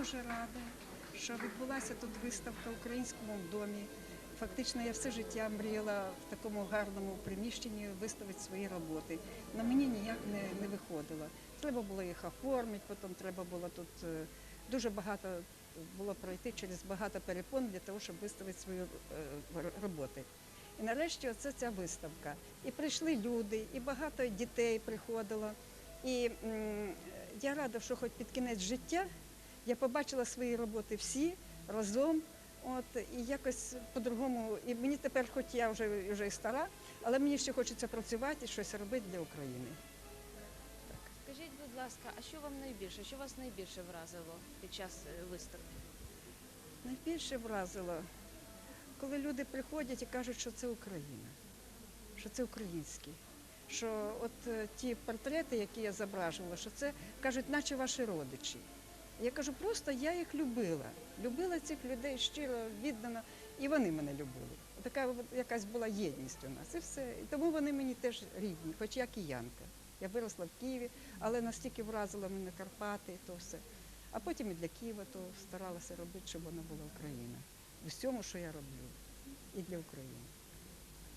дуже рада, що відбулася тут виставка в українському домі. Фактично, я все життя мріяла в такому гарному приміщенні виставити свої роботи. На мені ніяк не, не виходило. Треба було їх оформити, потім треба було тут е, дуже багато було пройти через багато перепон для того, щоб виставити свої е, роботи. І нарешті оце ця виставка. І прийшли люди, і багато дітей приходило. І я рада, що хоч під кінець життя я побачила свої роботи всі разом. От і якось по-другому. І мені тепер, хоч я вже, вже і стара, але мені ще хочеться працювати і щось робити для України. Скажіть, будь ласка, а що вам найбільше? Що вас найбільше вразило під час е, виставки? Найбільше вразило, коли люди приходять і кажуть, що це Україна, що це українське. Що от е, ті портрети, які я зображувала, що це кажуть, наче ваші родичі. Я кажу, просто я їх любила. Любила цих людей щиро, віддано, і вони мене любили. Така якась була єдність у нас. І все. І тому вони мені теж рідні, хоч я киянка. Я виросла в Києві, але настільки вразило мене Карпати, то все. А потім і для Києва то старалася робити, щоб вона була Україна. В усьому, що я роблю, і для України.